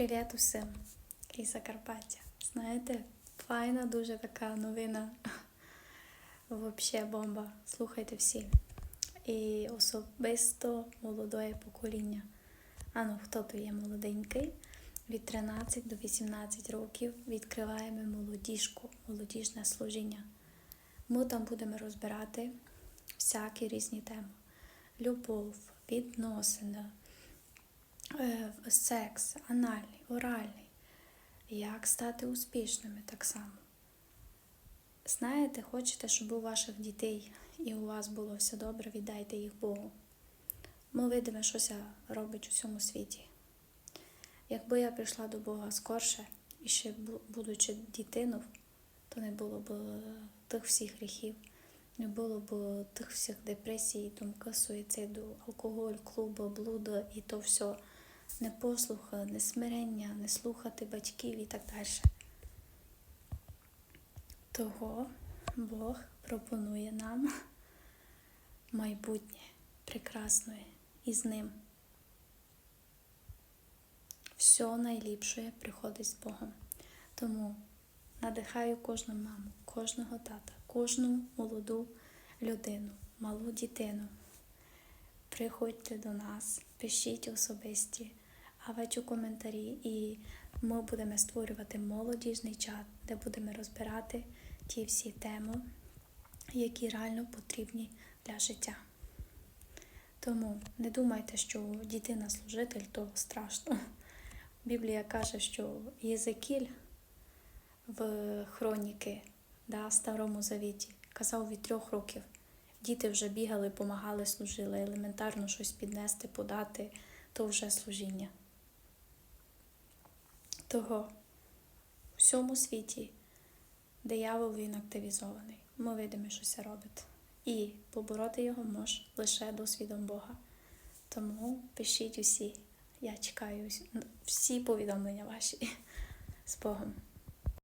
Привіт усім із Закарпаття. Знаєте, файна дуже така новина. Вообще бомба. Слухайте всі. І особисто молодое покоління. А ну, хто то є молоденький? Від 13 до 18 років відкриваємо молодіжку, молодіжне служіння. Ми там будемо розбирати всякі різні теми: любов, відносини, секс, анальний, оральний, як стати успішними так само. Знаєте, хочете, щоб у ваших дітей і у вас було все добре, віддайте їх Богу. Ми видимо, що ся робить у всьому світі. Якби я прийшла до Бога скорше, і ще будучи дитиною, то не було б е, тих всіх гріхів, не було б тих всіх депресій, думки, суїциду, алкоголь, клуби, блуди і то все. Непослуха, несмирення, не слухати батьків і так далі. Того Бог пропонує нам майбутнє прекрасне із ним. Все найліпше приходить з Богом. Тому надихаю кожну маму, кожного тата, кожну молоду людину, малу дитину. Приходьте до нас, пишіть особисті, гавать у коментарі, і ми будемо створювати молодіжний чат, де будемо розбирати ті всі теми, які реально потрібні для життя. Тому не думайте, що дитина служитель то страшно. Біблія каже, що Єзекіль в хроніки да, Старому Завіті казав від трьох років. Діти вже бігали, помагали, служили, елементарно щось піднести, подати, то вже служіння. Того в всьому світі диявол він активізований. Ми видимо, що це робить. І побороти його може лише досвідом Бога. Тому пишіть усі. Я чекаю всі повідомлення ваші з Богом.